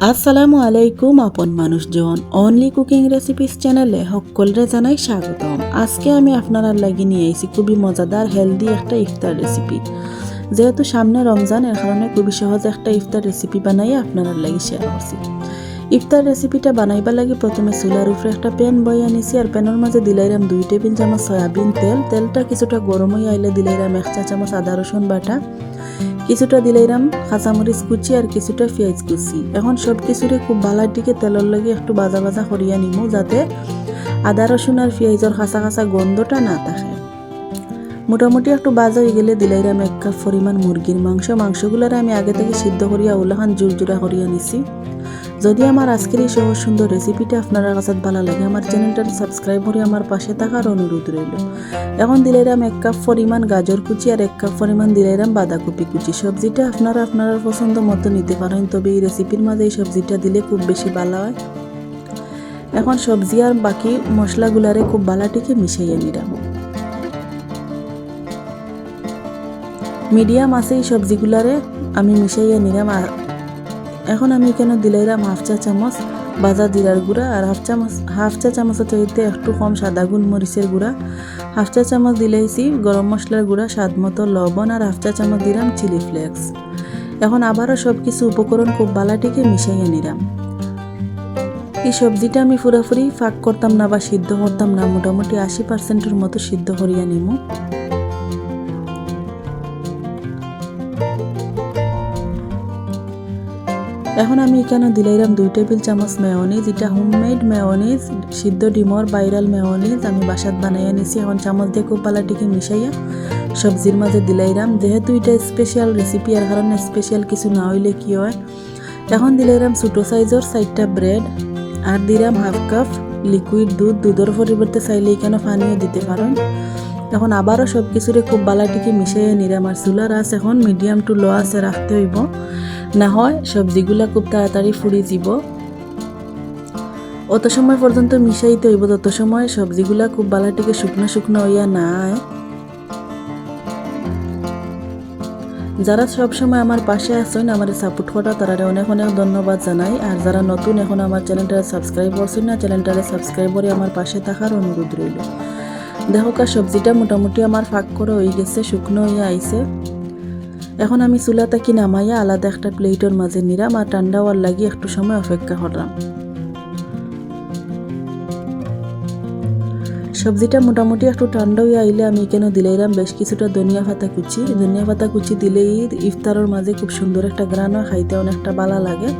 আসসালামু আলাইকুম, আপন মানুষজন। অনলি কুকিং রেসিপিস চ্যানেলে সকলরে জানাই স্বাগতম। আজকে আমি আপনারা লাগি নিয়ে আইছি খুবই মজাদার হেলদি একটা ইফতার রেসিপি যেহেতু সামনে রমজান, এর কারণে খুবই সহজ একটা ইফতার রেসিপি বানাই আপনারা লাগি শেয়ার করছি। ইফতার রেসিপিটা বানাইবা লাগি প্রথমে চুলার উপরে একটা প্যান বই আনিছি আর প্যানের মাঝে দিলাইরাম দুই টেবিল চামচ সয়াবিন তেল। তেলটা কিছুটা গরম হয়ে আইলে দিলাইরাম এক চা চামচ আদা রসুন বাটা। কিছুটা দিলাইরাম কাঁচামরিচ কুচি আর কিছুটা পেঁয়াজ কুচি। এখন সব কিছুরে খুব ভালার দিকে তেলের লাগে একটু বাজা বাজা করিয়া নিমু যাতে আদা রসুন আর পেঁয়াজের কাঁচা কাঁচা গন্ধটা না থাকে মোটামুটি একটু বাজা হয়ে গেলে দিলাইরাম এক কাপ পরিমাণ মুরগির মাংস। মাংসগুলোর আমি আগে থেকে সিদ্ধ করিয়া ওলাহান জোড়া করিয়া নিছি যদি আমার আজকের এই সহজ সুন্দর রেসিপিটা আপনার কাছে ভালো লাগে, আমার চ্যানেলটা সাবস্ক্রাইব করে আমার পাশে থাকার অনুরোধ রইল। এখন দিলাইরাম এক কাপ পরিমাণ গাজর কুচি আর এক কাপ পরিমাণ দিলাইরাম বাঁধাকপি কুচি। সবজিটা আপনারা আপনার পছন্দ মতো নিতে পারেন, তবে এই রেসিপির মাঝে এই সবজিটা দিলে খুব বেশি ভালো হয়। এখন সবজি আর বাকি মশলাগুলারে খুব বালাটিকে মিশাইয়া নিলাম। মিডিয়াম আছে এই সবজিগুলারে আমি মিশাইয়া নিলাম এখন আমি এখানে দিলাইরাম হাফ চা চামচ বাজার জিরার গুঁড়া আর হাফ চামচ, হাফ চা চামচের চাইতে একটু কম সাদা গুল মরিচের গুঁড়া। হাফ চা চামচ দিলাইছি গরম মশলার গুঁড়া, স্বাদ মতো লবণ আর হাফ চা চামচ দিলাম চিলি ফ্লেক্স এখন আবারও সব কিছু উপকরণ খুব বালাটিকে মিশাইয়া নিলাম এই সবজিটা আমি পুরাপুরি ফাঁক করতাম না বা সিদ্ধ করতাম না, মোটামুটি আশি পার্সেন্টের মতো সিদ্ধ করিয়া নিমু এখন আমি এখানে দিলাইরাম দুই টেবিল চামচ মেয়নিজ, এটা হোমমেড মেয়নিজ, সিদ্ধ ডিমর বাইরাল মেয়নিজ, আমি বাসাত বানাইয়া নিছি এখন চামচ দিয়ে খুব পালাটিকে মিশাইয়া সবজির মাঝে দিলাইরাম যেহেতু এটা স্পেশাল রেসিপি আর কারণে স্পেশাল কিছু না হইলে কি হয়? এখন দিলাইরাম ছোটো সাইজের সাইডটা ব্রেড আর দিলাম হাফ কাপ লিকুইড দুধ। দুধের পরিবর্তে চাইলে এখানে পানিও দিতে পারেন এখন আবারও সব কিছুরে খুব বালাটিকে মিশাইয়া নিরাম আর চুলার আঁচ এখন মিডিয়াম টু লো আছে রাখতে হইব। না হয় সবজিগুলা খুব তাড়াতাড়ি ফুরি যাব। অত সময় পর্যন্ত মিশাইতে হইব। তত সময় সবজিগুলা খুব বালাটিকে শুকনো শুকনো হইয়া না যারা সব সময় আমার পাশে আছেন আমার সাপোর্ট করা তারা অনেক অনেক ধন্যবাদ জানাই। আর যারা নতুন এখন আমার চ্যানেলটা সাবস্ক্রাইব করছেন না চ্যানেলটারে সাবস্ক্রাইব করে আমার পাশে থাকার অনুরোধ রইল দেখো কা, সবজিটা মোটামুটি আমার ফাঁক করে হয়ে গেছে, শুকনো হয়ে আইছে। এখন আমি চুলা তাকি নামাইয়া আলাদা একটা প্লেটের মাঝে নিলাম আর ঠান্ডা হওয়ার লাগি একটু সময় অপেক্ষা করলাম। সবজিটা মোটামুটি একটু ঠান্ডা হয়ে আইলে আমি এখানে দিলাইলাম বেশ কিছুটা ধনিয়া পাতা কুচি। ধনিয়া পাতা কুচি দিলেই ইফতারের মাঝে খুব সুন্দর একটা গ্রান খাইতে অনেকটা ভালো লাগে।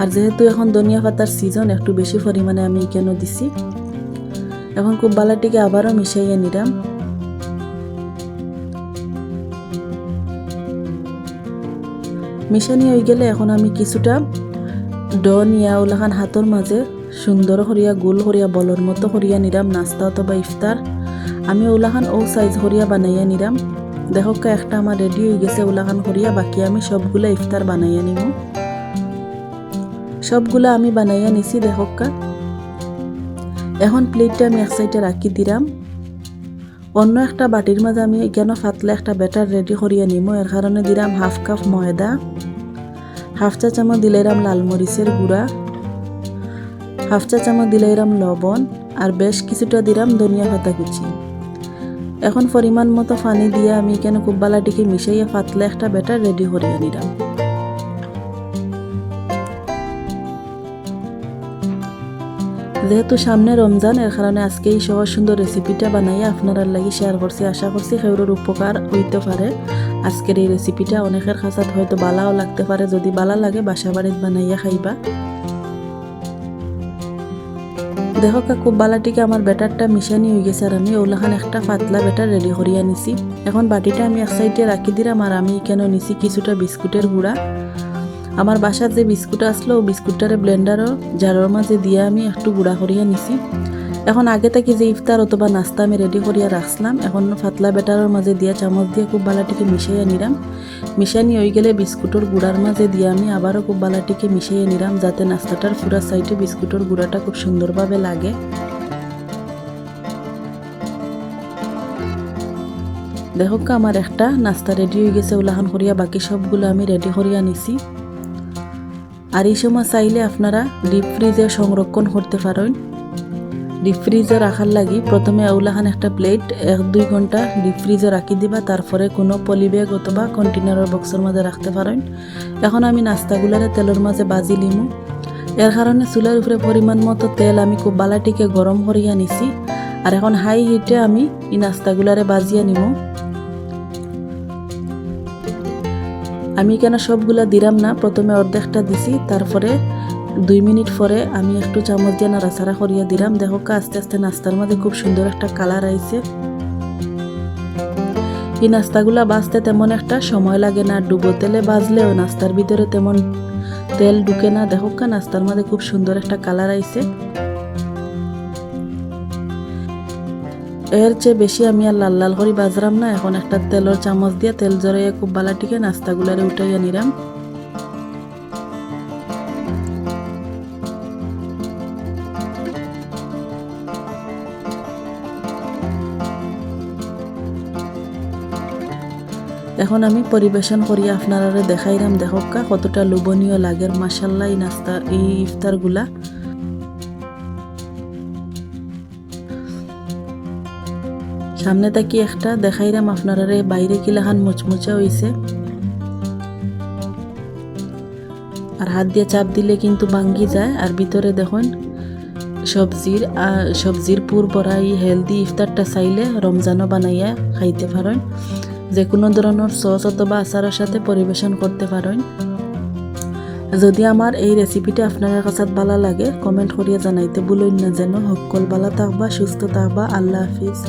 আর যেহেতু এখন ধনিয়া পাতার সিজন একটু বেশি পরিমাণে আমি এখানে দিছি। এখন খুব বালাটিকে আবারও মিশাইয়া নিলাম। মিশানি হয়ে গেলে এখন আমি কিছুটা ড নিয়া ওলাখান হাতর মাঝে সুন্দর করিয়া গোল করিয়া বলর মতো করিয়া নিলাম, নাস্তা অথবা ইফতার। আমি ওলাখান ও সাইজ করিয়া বানাইয়া নিলাম। দেখকা একটা আমার রেডি হয়ে গেছে ওলাখান করিয়া বাকি আমি সবগুলা ইফতার বানাইয়া নিব। সবগুলা আমি বানাইয়া নিছি দেখকা এখন প্লেটটা আমি এক সাইডে রাখি দিলাম অন্য একটা বাটির মাঝে আমি কেন ফাতলে একটা ব্যাটার রেডি করিয়া নিমো এর কারণে দিলাম হাফ কাপ ময়দা হাফ চা চামচ দিলাইরাম লাল মরিচের গুঁড়া হাফ চা চামচ দিলাইরাম লবণ আর বেশ কিছুটা দিলাম ধনিয়া পাতা কুচি। এখন পরিমাণ মতো পানি দিয়ে আমি কেন খুব বালাটিকে মিশাইয়া ফাতলে একটা ব্যাটার রেডি করিয়া নিলাম যেহেতু সামনে রমজান, এর কারণে আজকে এই সহজ সুন্দর রেসিপিটা বানাইয়া আপনারা লাগি শেয়ার করছি। আশা করছি সেগুলোর উপকার হইতে পারে। আজকের এই রেসিপিটা অনেকের কাছাত হয়তো বালাও লাগতে পারে। যদি বালা লাগে, বাসা বাড়িত বানাইয়া খাইবা। দেখো খুব বালাটিকে আমার ব্যাটারটা মিশানি হয়ে গেছে আর আমি ওলাখান একটা পাতলা ব্যাটার রেডি করিয়া নিছি। এখন বাটিটা আমি এক সাইডে রাখি দিলাম আর আমি কেন নিছি কিছুটা বিস্কুটের গুঁড়া। আমার বাসার যে বিস্কুট আসলো বিস্কুটটারে ব্লেন্ডারও জারের মাঝে দিয়ে আমি একটু গুঁড়া করিয়া নিছি। এখন আগে থেকে যে ইফতার অথবা নাস্তা আমি রেডি করিয়া রাখছিলাম, এখন পাতলা ব্যাটারের মাঝে দিয়া চামচ দিয়ে খুব বালাটিকে মিশাইয়া নিলাম মিশানি হয়ে গেলে বিস্কুটের গুঁড়ার মাঝে দিয়ে আমি আবারও খুব বালাটিকে মিশাইয়া নিলাম, যাতে নাস্তাটার পুরা সাইডে বিস্কুটের গুঁড়াটা খুব সুন্দরভাবে লাগে। দেখো আমার একটা নাস্তা রেডি হয়ে গেছে, উলাহান করিয়া বাকি সবগুলো আমি রেডি করিয়া নিছি। আর এই সময় চাইলে আপনারা ডিপ ফ্রিজে সংরক্ষণ করতে পারেন। ডিপ ফ্রিজে রাখার লাগি প্রথমে আউলাখান একটা প্লেট এক, দুই ঘণ্টা ডিপ ফ্রিজে রাখি দিবা, তারপরে কোনো পলিব্যাগ অথবা কন্টেনারের বক্সের মধ্যে রাখতে পারেন। এখন আমি নাস্তাগুলারে তেলের মাঝে বাজি লিমু। এর কারণে চুলার উপরে পরিমাণ মতো তেল আমি খুব বালাটিকে গরম করিয়া নিছি। আর এখন হাই হিটে আমি এই নাস্তাগুলারে বাজিয়া নিমু। আমি কেন সবগুলা দিলাম না? প্রথমে অর্ধেকটা দিছি, তারপরে দুই মিনিট পরে আমি একটু চামচ দিয়ে নাড়াচাড়া করিয়া দিলাম দেখো আস্তে আস্তে নাস্তার মধ্যে খুব সুন্দর একটা কালার আইছে। এই নাস্তাগুলা বাজতে তেমন একটা সময় লাগে না, ডুবো তেলে বাজলেও নাস্তার ভিতরে তেমন তেল ঢুকে না। দেখো কা, নাস্তার মধ্যে খুব সুন্দর একটা কালার আইছে। এর চেয়ে বেশি আমি আর লাল লাল করে বাজরাম না। এখন একটা তেলের চামচ দিয়ে তেল জড়াইয়া খুব বালাটিকে নাস্তাগুলারে উঠাইয়া নিলাম। এখন আমি পরিবেশন করি আপনারা দেখাইলাম। দেখকা কতটা লোভনীয় লাগের মাসাল্লাহ এই নাস্তা, এই ইফতারগুলা। সামনে তাকি একটা দেখাইলাম আপনারা বাইরে কিলাখান মুচমুচা হইছে। আর হাত দিয়ে চাপ দিলে কিন্তু ভাঙ্গি যায়। আর ভিতরে দেখুন, সবজির সবজির পুর বড়াই, হেলদি ইফতারটা চাইলে রমজানও বানাইয়া খাইতে পারেন। যে কোনো ধরনের সস অথবা আচারের সাথে পরিবেশন করতে পারেন। যদি আমার এই রেসিপিটা আপনার কাছে ভালো লাগে, কমেন্ট করিয়া জানাইতে ভুলুন না যেন। সকল ভালো থাকবা, সুস্থ থাকবা। আল্লাহ হাফিজ।